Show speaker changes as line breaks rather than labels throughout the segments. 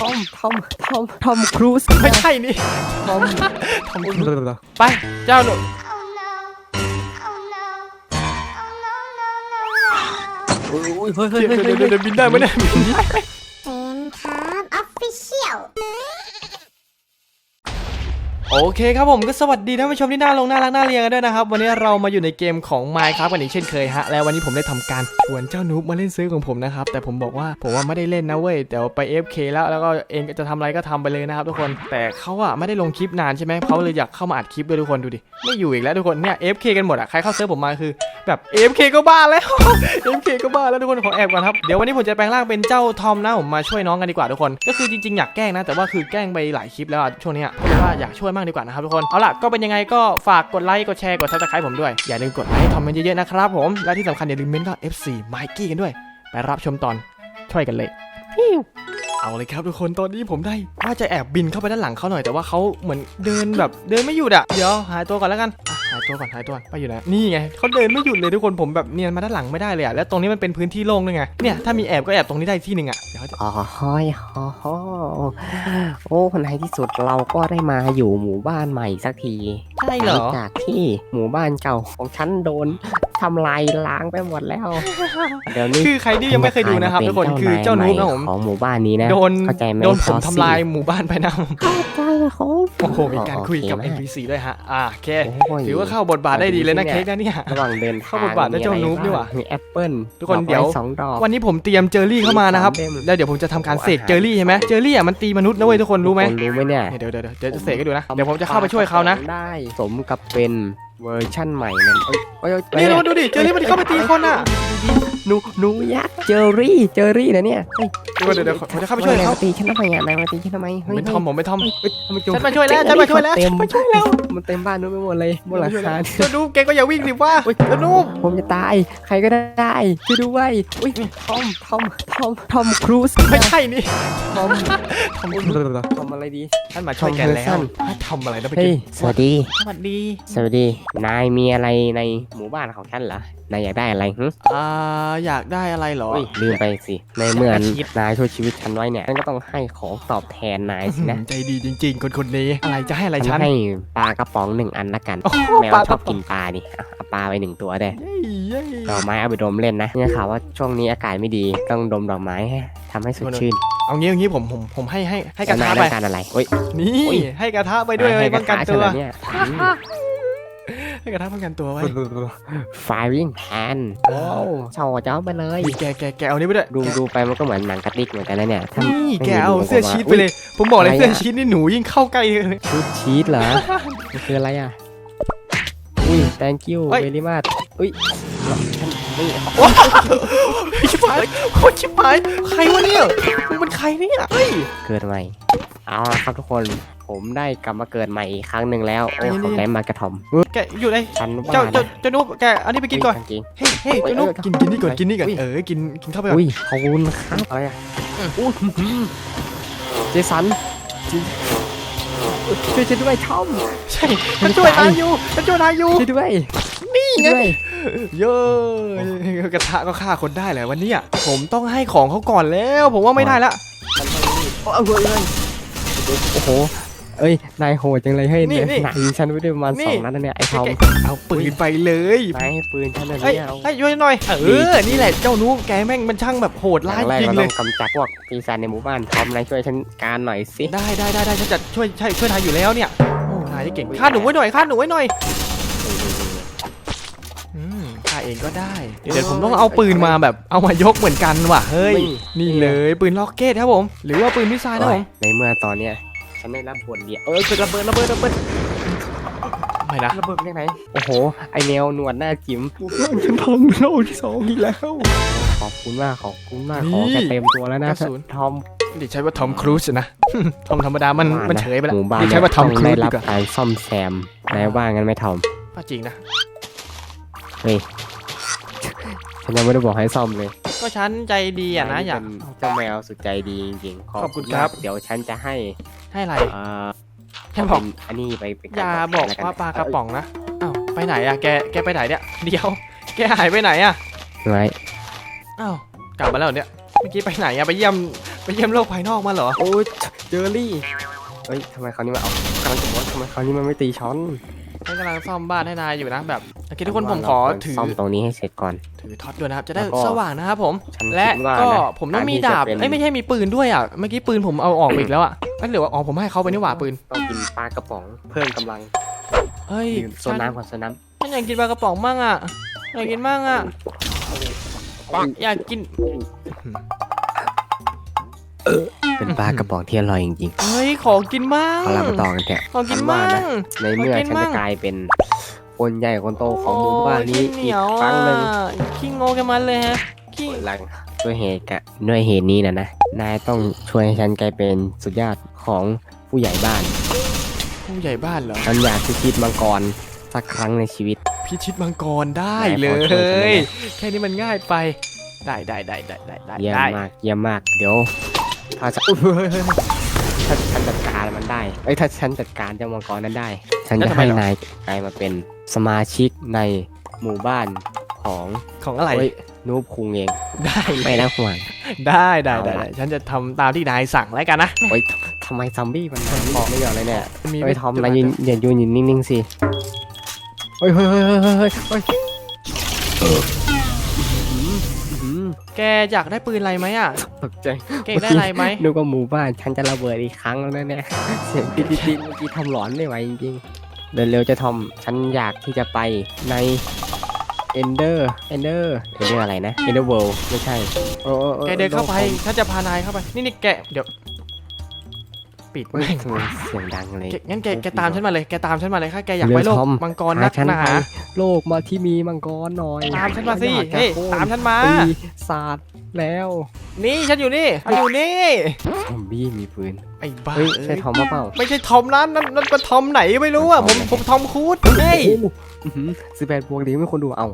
ทอมทอมทอมทอมครูซ
ไม่ใช่นี่
ทอม
ทำคุณไป เจ้าหนู
อุ้ยอุ้ยเฮ้ยเฮ้ย
เดี๋ยว
เฮ้ย
เดี๋ยวเดี๋ยวบินได้ไหมเนี่ยบินได้
เฟนครับออฟฟิเชียล
โอเคครับผมก็สวัสดีท่านผู้ชมที่น่าลงน่ารักน่าเรียนกันด้วยนะครับ วันนี้เรามาอยู่ในเกมของ Minecraft กันอีกเช่นเคยฮะและวันนี้ผมได้ทำการชวนเจ้านูบมาเล่นซื้อของผมนะครับแต่ผมบอกว่าผมว่าไม่ได้เล่นนะเว้ยเดี๋ยวไป FK แล้วแล้วก็เองจะทำอะไรก็ทำไปเลยนะครับทุกคนแต่เขาอะไม่ได้ลงคลิปนานใช่ไหมเขาเลยอยากเข้ามาอัดคลิปด้วยทุกคนดูดิไม่อยู่อีกแล้วทุกคนเนี่ย FK กันหมดอะใครเข้าเซิร์ฟผมมาคือแบบ FK ก็บ้าแล้ว FK ก็บ้าแล้วทุกคนขอแอบก่อนครับเดี๋ยววันนี้ผมจะแปลงร่างเป็นเจ้าทอมนะผมมาช่วยน้องกันดีกว่าทุกคน ก็คือจริงๆอยากแกล้งนะแต่ว่าคือแกล้งไปหลายคลิปแล้วช่วงนี้ยก็เลยว่าอยากช่วยมากดีกว่านะครับทุกคน เอาล่ะก็เป็นยังไงก็ฝากกดไลค์ กดแชร์ กดซับสไครต์ผมด้วย อย่าลืมกดไลค์ทอมเมนต์เยอะๆนะครับผม และที่สำคัญอย่าลืมเมนต์ว่า FC ไมกี้กันด้วย ไปรับชมตอนช่วยกันเลยฟิวเอาเลยครับทุกคนตอนนี้ผมได้ว่าจะแอบบินเข้าไปด้านหลังเขาหน่อยแต่ว่าเขาเหมือนเดินแบบเดินไม่หยุดอะเดี๋ยวหายตัวก่อนแล้วกันอะหายตัวก่อนหายตัวก่อนไปอยู่ไหนนี่ไงเขาเดินไม่หยุดเลยทุกคนผมแบบเนียนมาด้านหลังไม่ได้เลยอะแล้วตรงนี้มันเป็นพื้นที่โล่งด้วยไงเนี่ยถ้ามีแอบก็แอบตรงนี้ได้ที่หนึ่งอะเดี๋ยวเขาจะ
อ๋อห้อยอ๋อโอ้ในที่สุดเราก็ได้มาอยู่หมู่บ้านใหม่สักที
ใช่เหรอ
ลังจากที่หมู่บ้านเก่าของฉันโดนทำลายล้างไปหมดแล้ว เดี๋ยวนี้
คือใครที่ยังไม่เคยดูนะครับทุกคนคือเจ้านูบนะผม
ของหมู่บ้านนี้นะ
โดน
เข้าใจไหม
โดนผม
ซอสซี่
ทำลายหมู่บ้านไปนะ
เข้าใจครับ
โอ้โหมีการคุยกับ
โอเคมาก
NPC ด้วยฮะอ่าโอเค
โอ้ย
ถือว่าเข้าบทบาทได้ดีเลยนะเค้กนะเนี่ย
ระหว่างเดินทง
เข้าบทบาทได้เจ้านูบนี่หว่า
มีแอปเปิ้ล
ทุกคน
ดอไม้
เดี๋ยว
สองดอก
วันนี้ผมเตรียมเจอรี่เข้ามานะครับ
เต็ม
แล้วเดี๋ยวผมจะทำการเสกเจอรี่ใช่ไหมเจอรี่อะมันตีมนุษย์นะเว้ยทุกคนรู้ไหม
ทุกคนรู้ไหมเนี่ย
เนี่ยเดี๋ยวเดี๋ยวเดี๋ยวเดี๋ยวจะเสกให้ดูนะเดี๋ยวผมจะเข้าไปช่วยเขานะ
ได้สมกับเป็นเวอร์ชั่นใหม่นั่นเอ้ยเอ้ยเอ้ย
นี่เราดูดิเจอรี่มันเข้าไปตีคนอะ
หนูหนูยักษ์เจอรี่เจอรี่นะเนี่ย เฮ้ย
เดี๋ยวเดี๋ยวเดี๋ยวผมจะเข้าไปช่วย
นาย
เขา
มาตีฉันทำไมอะนายมาตีฉันทำไม
ผมเป็นทอมผมเป็นทอม
เฮ้ยทำไมจุ๊บ
ฉันมาช่วยแล้วฉันมาช่วยแล้ว
เต็ม
ฉันมาช่วยแล้ว
มันเต็มบ้านนู้นไปหมดเลยบนหลังคา
เจ้านูบแกก็อย่าวิ่งดิว่าเจ้านูบ
ผมจะตายใครก็ได้ช่วยด้วยอุ้ยทอมทอมทอมทอมครูซ
ไม่ใช่นี่
ทอม
ทอม
ทอมอะไรดี
ท่านมาช่วยแกแล้
ทอ
ว
ม
ให้ทำอะไรนะไป
เฮ้
กิ
ย
น
สวัสดี
สวัสดี
สวัสดี นายมีอะไรในหมู่บ้านของฉันเหรอนายอยากได้อะไรหึ
อ่าอยากได้อะไรเหรอ
อุ้ยลืมไปสิในเมื่อ
อยากคิด
นายช่วยชีวิตฉันไว้เนี่ยฉันก็ต้องให้ของตอบแทนนายสินะ
ใจดีจริง ๆ คนคนนี้ อะไรจะให้อะไร
ฉั
ฉั
น
น
ให้ปลากระป๋องหนึ่งอันละกัน
โอ้โห
แมว
ปลา
ช
ก
อ
ระ
บ
ป๋
กิ
อง
นปลาดิอะเอาปลาไปหนึ่งตัวได้
เย้เย้
ดอกไม้เอาไปดมเล่นนะเนี่ยข่าวว่าช่วงนี้อากาศไม่ดีต้องดมดอกไม้ให้ทำให้สดชื่น
เอางี้เอางี้ผมผมผมให้ให้ให้กระ
แล้ว
ทะ
นาย
ไป
ต้องการอะไรเฮ้ย
นี่
โอ้ย
ให้กระทะไปด้วย
ให้
ป้องกันตัว
ระทะฉัเหรอเนี่ย
ให้กระทะป้องกันตัวไว้
Firing Pan โอ้เฉาเจ้าไปเลย
นี่แกแกแกเอานี่ไปด้วย
ดู
แก
ดูไปมันก็เหมือนหนังกระติกเหมือนกันนะเนี่ยถ้า
นี่
ไม่
แก
มี
เอา
รู
เสื้อ
ผมว่า
ชีตไปเลย ผมบอกเลย
อะไรอะ
เสื้อชีตนี่หนูยิ่งเข้าใกล้เลย
ชุดชีสเหรอมันคืออะไรอะ อุ้ย thank you
เฮ้ย
very much อุ้ยฉันนี่
ชิบหายโคตรชิบหาย ใครวะเนี่ยมึงเป็นใครเนี่ยเฮ้ย
เกิดใหม่เอาละครับทุกคน ผมได้กลับมาเกิดใหม่อีกครั้งหนึ่งแล้ว โอ้
นี่
ขอบใจมากกระถอม
แกอยู่ไหน
ฉันว่า
เจ้าเจ้า
นะ
เจ้านุ๊กแกเอันนี้ไปกินก่อน
จริง
เฮ้ยเฮ้ย
เฮ้ย
เจ้านุ๊ก
เออ
กินกินนี่ก่อนกินนี่ก่อน
อุ้ย
เออกินกินเข้าไปก่อน
อุ้ยขอบคุณครับอะไรอะอุ้ยเจสันจริงช่วยฉันด้วยทอม
ใช่ฉันช่วยนายอยู่ฉันช่วยนายอยู่
ช่วยด้วย
นี่ไง
ช่วยด้วย
เยอะกระทะก็ฆ่าคนได้แหละวันเนี้ยผมต้องให้ของเขาก่อนแล้ว ผมว่าไม่ได้ละ
เอาเลยโอ้โห เอ้ย นายโหดจังเลยเฮ้ยเนี่ยนายยิงฉันไว้ด้วยประมาณสองนัดนะเนี่ยไอ้ทอม
เอาปืนไปเลย
นายให้ปืนฉันเลย
เฮ้ย
เนี่ยเอา
ให้ช่วยหน่อย เออ นี่แหละเจ้านุ๊กแกแม่งมันช่างแบบโหด
อ
ร้า
ย่ายงแรก
จริง
เรา
เล
ต้อย งกำจัดพวกปีศาจในหมู่บ้านทอมนายช่วยฉันการหน่อยสิ
ได้ได้ได้ได้ฉันจะช่วยใช่ช่วยนายอยู่แล้วเนี่ยโอ้นายนี่เก่งฆ่าหนูไว้หน่อยฆ่าหนูไว้หน่อยอืมฆ่าเองก็ได้เดี๋ยวเดี๋ยวผมต้องเอาปืนมาแบบเอามายกเหมือนกันว่ะเฮ้ยนี่เลยปืนล็อกเก็ตครับผม หรือว่าปืนมิสไซล์นะผม
ในเมื่อตอนเนี้ย ฉันได้รับบทเรียนเอ้ยเป็นระเบิดระเบิดระเบิด
ไม่นะ
ระเบิดไปไหนโอ้โห ไอแนวหนวดหน้าจิ๋ม
ฉันทำโลกที่สองอีกแล้ว
ขอบคุณมากขอบคุณมาก
นี่
ขอแกเต็มตัวแล้วนะ
กระสุน
ทอม
ดิใช้ว่าทอมครูซนะทอมธรรมดามัน
ว่าะ
มันเฉยไปแล้ว
หมู่บ้าน
ดิใช้ว่าทอมครู
ได้
ซดี
รับ
กว่า
การซ่อมแซมนายว่างั้นไหมทอม
ก็จริงนะ
ฉันยังไม่ได้บอกให้ซ่อมเลย
ก็ฉันใจดีอะนะ อยาก
เป็นเจ้าแมวสุดใจดีจริงๆ
ขอบคุณครับ
มากเดี๋ยวฉันจะให้
ให้อะไร
เอ่อ
แค่บอก
เป็นอันนี้ไปเป็น
อย่า
ต
บอก
แทนแล้น
ว่าปลากระป๋องนะอ้าวไปไหนอะแกแกไปไหนเนี่ยเดี๋ยว แกหายไปไหนอะ
ไว้
อ้าวกลับมาแล้วเหรอเนี่ยเมื่อกี้ไปไหนอะไปเยี่ยมไปเยี่ยมโลกภายนอกมาเหรอ
โอ้ยเจอรี่เฮ้ยทำไมคราวนี้มาเอากำลังจะบอกว่าทำไมคราวนี้มันไม่ตีช้อน
ฉันกำลังซ่อมบ้านให้นายอยู่นะแบบโอเคทุกคนผมขอถือ
ซ่อมตรงนี้ให้เสร็จก่อน
ถือท็อตด้วยนะครับจะได้
แล้วก็
สว่างนะครับผม
ฉัน
และ
คิดว่า
ก็
นะ
ผมต้องมี
การที่
ดาบ
จะเป็น
เอ้ยไม่ใช่มีปืนด้วยอะเมื่อกี้ปืนผมเอาออกไปอีกแล้วอะนั่นเหลือว่าอ๋อผมให้เขาไปนี่หว่าปืน
ต้องกินปลากระป๋องเพิ่มกำลัง
เฮ้ย
ดื่มโซ
ฉัน
น้ำก่อนโซน้
ฉันอยากกินปลากระป๋องมั่งอะอยากกินมั่งอะำอยากกิน
เป็นปลากระป๋องที่อร่อยจริง
เฮ้ยขอกินมั่ง
ๆเอาเราไปต่อกันเถอะ
ขอกิน
ฉัว่า
มั่ง
นะในเมื่อ
ขอกิน
ฉัน
มั่
จะ
ง
กลายเป็นคนใหญ่คนโตของหมู่บ้านนี้
โอ้ยขี้เห
อี
นี
ก
ยว
ครั้งหนึ่ง
อะขี้โง่กันมันเลยฮะขี้
หลังด้วยเหตุกะด้วยเหตุนี้นะนะนายต้องช่วยให้ฉันกลายเป็นสุดยอดของผู้ใหญ่บ้าน
ผู้ใหญ่บ้านเหรอ
ฉันอยากพิชิตมังกรสักครั้งในชีวิต
พิชิตมังกรได้
ได้
เล
ขอช่วยฉันหน่อย
ย
นะ
แค่นี้มันง่ายไปได้ได้ได้ได้ได้ได้
เยี่ยม
ได้
มากเยี่ยมมากเดี๋ยว ถ้าฉันอุ๊ยถ้าฉันจัดการมันได้เอ้ยถ้าฉันจัดการเจ้ามังกรนั้นได้ ฉันจะให้นายกลายมาเป็นสมาชิกในหมู่บ้านของ
ของอะไร
เฮ้ยนูบคุงเอง
ได้
ไม่นะห่วง
ได้ได้
เอา
ได้
ละ
ได้ฉันจะทำตามที่นายสั่งแล้วกันนะ
เฮ้ยทำไมซอมบี้มันบอกไม่ยอมเลยเนี่ย
มันมี
เฮ้ยทอมนายยืนอย่ายืนอยู่นิ่งๆสิเฮ้ยเฮ้ยเฮ้ยเฮ้ยเฮ้ยเฮ้ยอื้อหือ
แกอยากได้ปืนอะไรไหมอะ
ตกใจ
แกอยากได้อะไรไหม
นึกว่าหมู่บ้านฉันจะระเบิดอีกครั้งแล้วนะเนี่ย เสียงติ๊ดติ๊ดติ๊ดเมื่อกี้ทำหลอนไม่ไหวจริงๆ เร็วๆจะทอม ฉันอยากที่จะไปใน Ender Ender Ender อะไรนะ Ender World ไม่ใช่โอ้โอ้โอ้
แกเดินเข้าไป
โลก
ถ้าจะพานายเข้าไป นี่นี่แก เดี๋ยว ปิด
ผมเฮ้ย
แม่ง
ทำไมเสียงดังเลย
แกงั้นแกแกตามฉันมาเลยแกตามฉันมาเลยค่ะแกอยากไปโลก
เรือทอม
มังกรนัก
ฉัน
หนา
ไปโลกมาที่มีมังกรหน่อย
ตามฉันมาสิ
อยกจะ
เฮ้ย
โค่น
ตามฉันมา
ปีศาจแล้ว
นี่ฉันอยู่นี่ฉันอยู่นี่
ซอมบี้มีปืน
ไอ้บ้า
เฮ้ย
เอ้
ใช่
ย
ทอมมาเปล่า
ไม่ใช่ทอมนั้นนั่นนั่นเป็นทอมไหนไม่รู้อะผมผมทอมครูดเฮ้ย
สิบแปดบวกดีไม่คนดูเอา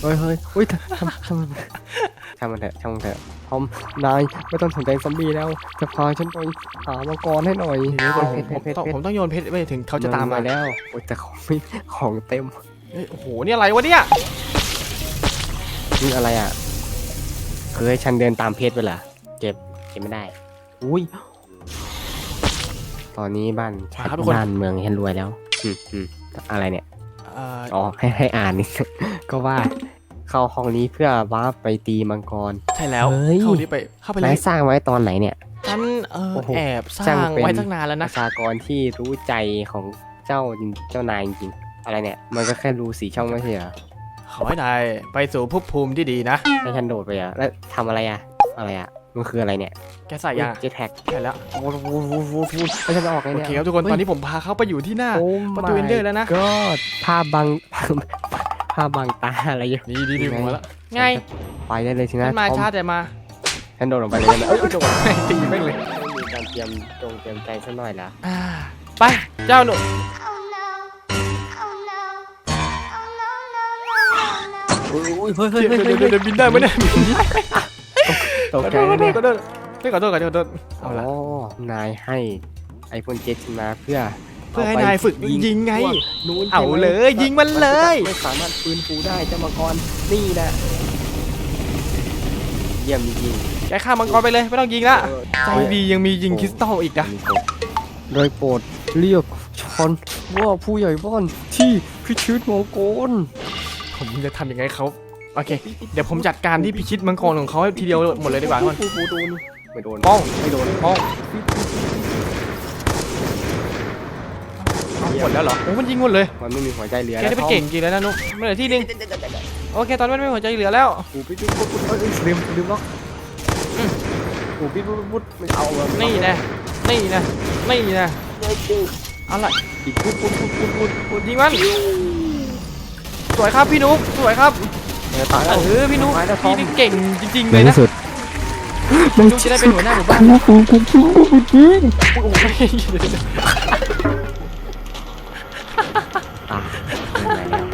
เฮ้ยเฮ้ยเฮ้ยทำทำทำช่างมันเถอะช่างมันเถอะทอมนายไม่ต้องสนใจซอมบี้แล้ว จะพาฉันไปหามังกรให้หน่อย
เดี๋ยวก่อน
เพ
ผม
ชรเพชร
ต้อง
เพชร
ผมต้องโยนเพชรไปถึงเขาจะตามมา
แล้วโอ้ยแต่ของไม่ของเต็ม
เฮ้ยโอ้โหนี่อะไรวะเนี่ย
นี่อะไรอะคือให้ฉันเดินตามเพชรไปเหรอเก็บเก็บไม่ได้ อุ้ยตอนนี้บ้านฉันบ้านเมืองฉันรวยแล้วอืมอืมอะไรเนี่ย
เอ่อ
อ๋อให้ให้อ่านนี่ ก็ว่าเข้าห้องนี้เพื่อว้าร์ปไปตีมังกร
ใช่แล้ว
เฮ้ย
เข้านี้ไปเข้าไปเล
นาย
ย
สร้างไว้ตอนไหนเนี่ย
ฉันเออ
โอ้โห
แอบส
ช่า
ร้างง
เป็น
ไว้ตั้งนานแล้ว
ป
นะ
ระชากรที่รู้ใจของเจ้าจริงเจ้านายจริงๆอะไรเนี่ย มันก็แค่รูสีช่องไม่ใช่เหรอ
ขอให้นายไปสู่ภพภูมิที่ดีนะ
ให้ฉันโดดไปอะแล้วทำอะไรอะ อะไรอะ มันคืออะไรเนี่ย
แกใส่ยัง
เจ็ตแท็ก
ใช่แล้ว
วูดวูดวูดวูดวูดแล้วฉันจะออกไง
โอ
เนี่ย
เคครับทุกคนตอนนี้ผมพาเขาไปอยู่ที่หน้า
โอ้
ประตู
my
Ender แล้วนะ
god ภาพบังภาพบังตาอะไรอยู่
นี่ดีดี
ยังไง
หัวแล้วไง
ไปได้เลยสิ
ฉั
นะ
นมา
ทอ
ช้าแต่มา
ฉันโดดลงไปเลยนะเอ้ยโดด
ตีแม่งเลย
ไม่มีการเตรียมจงเตรียมใจสักหน่อยละ
อ่าไปเจ้าหนู
Oh no. Oh no, no, no, no, no, no.
อุ้ยเฮ้ยเฮ้ย
เดี๋ยว
เฮ้ย
เดี๋ยวเดี๋ยวบินได้ไหมเนี่ยบินได้
ตก
ขอ
ใจ
โทษขอโท
เนี่
ษ
ย
ขอโทษเฮ้ยขอโทษขอโทษขอโทษ
อ๋
เอาละ
อนายให้ไอโฟนเจ็ดมาเพื่อ
เพื่อให้นายฝึกยิงไง
พวกนู้น
เอา
ใช่ไหม
เลยยิงมันเลย
ไม่สามารถฟื้นฟูได้เจ้ามังกรนี่นะเยี่ยมจริง
แกฆ่ามังกรไปเลยไม่ต้องยิงละ
ๆ
ใจดียังมียิงคริสตัลอีกนะ
มีกฎโดยโปรดเรียกฉันว่าผู้ใหญ่บ้านที่พิชิตมังกร
ผมจะทำยังไงเขา โอเค เดี๋ยวผมจัดการที่พิชิตมังกรของเขาให้ทีเดียวหมดเลยดีกว่าทุกคน
โโดนไม่โดน
ป้อง
ไม่โดน
ป้องเอาหมดแล้วเหรอโอ้มันยิงหมดเลย
มันไม่มีหัวใจเหลือ
แกได้ไปเก่งจริงแล้วนะนุ๊กไม่เหลือที่หนึงโอเค ตอนนี้ไม่มีหัวใจเหลือแล้ว
กูปิ๊ดปุ๊บปุ๊บปุ๊บเอ้ยลืมลืมล็อกกูปิ๊ดปุ๊บปุ๊บไม่เอาอะ
นี่นะนี่นะนี่นะเอาละ
ปิดปุ๊บปุ๊บปุ๊บปุ๊บปุ๊บปุ๊บ
ยิงมันสวยครับพี่นุ๊กสวยครับ
เออตายแล้ว
เออพี่นุ๊ก
ตายแล้ว
พี่นี่เก่งจริงๆ
ใน
เลยนะ
ที่สุด
พี่นุ๊กจะได้เป็นหัวหน้าหมู่บ้านโอ้ย
อะไม่ไหวแล้ว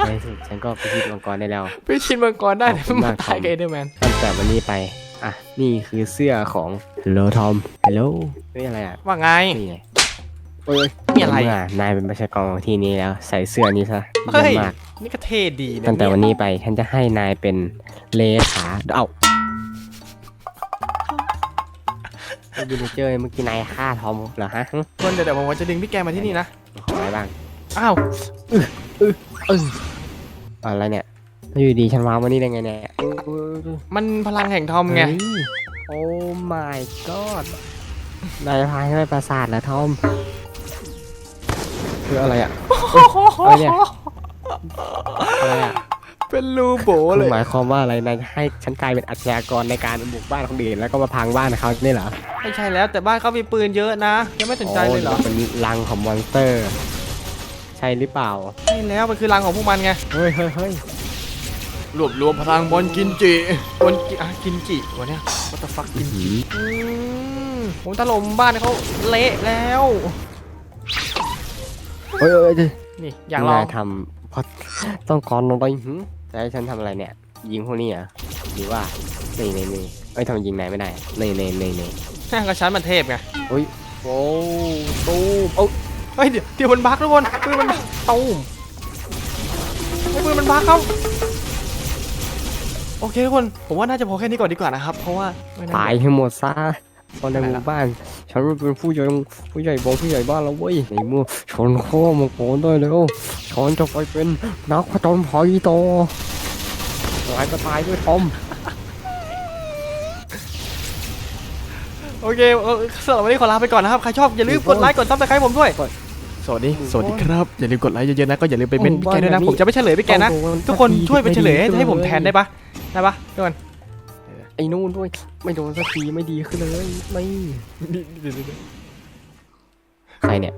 อะในที่สุดฉันก็พิชิตมังกรได้แล้ว
พี่ชินมังกรได้แต่
ขอบคุณ
มั
มานก
ตายกับเอเดอร์แมน
ตั้งแต่วันนี้ไป อะ นี่คือเสื้อของ Hello Tom Hello เฮ้ยอะไรอะ
ว่าไง
นี่ไง เอ้ย
มีอะไร
เมื่นายเป็นประชากรของที่นี้แล้ว ใส่เสื้อนี้ซะ
เฮ้
เยี่
ย
ยมมาก
นี่ก็เท่ดีนะ
ตั้งแต่
เย
วันนี้ไปฉันจะให้นายเป็นเลขาเอ้าไอ้วิลเลเจอร์เมื่อกี้นายฆ่าทอมเหรอฮะหึ
ทุกคนเดี๋ยวเดี๋ยวผมจะดึงพี่แกมาที่นี่นะ
ขออะไรบ้าง
อ้าว
อะไรเนี่ยแล้วอยู่ดีฉันวางวันนี้ได้ไงเนี่ยอุ๊ยอุ๊ย
มันพลังแห่งทอมไง
เฮ้ยโอ้ my god นายพาให้ไปปราสาทเหรอทอม คืออะไรอะอะไรเนี่ยอะไรอะ
เป็นรูโบเลย
หมายความว่าอะไรนายจะให้ฉันกลายเป็นอาชญากรในการบุกบ้านคนอื่นแล้วก็มาพังบ้านเขาเนี่ยเหรอ
ไม่ใช่แล้วแต่บ้านเขามีปืนเยอะนะ ยังไม่สนใจเลยเหรอ
โเป็นรังของมอนสเตอร์ ใช่หรือเปล่า
ใช่แล้วมันคือรังของพวกมันไง
เฮ้ยเฮ้ยเฮ้ย
รวบรวมพลังบอลกินจิบอลกิอะกินจิวะเนี่ย what the fuck กินจิอืมผมถล่มบ้านเขาเละแล้ว
เฮ้ยเฮ้ยเฮ้ย
นี่อยากลอง
นายทำเพราะต้องก่อนลงไปหึจะให้ฉันทำอะไรเนี่ย ยิงพวกนี้เหรอหรือว่านี่นี่นี่เอ้ยทำไมยิงนายไม่ได้นี่นี่นี่นี่
แม่งกับฉันมันเทพไง
โอ้ตูมโอ้
เฮ้ยเดี๋ยวเดี๋ยวมันบักทุกคนปืนมันบักตูมไอ้ปืนมันบักเขาโอเคทุกคน ผมว่าน่าจะพอแค่นี้ก่อนดีกว่านะครับ เพราะว่าไม่น่า
ตายให้หมดซะ คนในหมู่บ้าน ฉันเป็นผู้ใหญ่ผู้ใหญ่บงผู้ใหญ่บ้านแล้วเว้ยในเมื่อชนข้อมังกรได้แล้วฉันจะไปเป็นนักผจญภัยต่อตายก็ตายด้วยทอม
โอเคเออสำหรับวันนี้ขอลาไปก่อนนะครับ ใครชอบอย่าลืมกดไลค์กดซับสไครต์ผมด้วย สวัสดี สวัสดีครับ อย่าลืมกดไลค์เยอะๆนะ ก็อย่าลืมไปเม้นต์พี่แกด้วยนะ ผมจะไม่เฉลยพี่แกนะ ทุกคนช่วยไปเฉลยให้ให้ผมแทนได้ปะได้ปะทุกคน
ไอ้นู่นด้วย ไม่โดนสักทีไม่ดีขึ้นเลย ไม่ ใครเนี่ย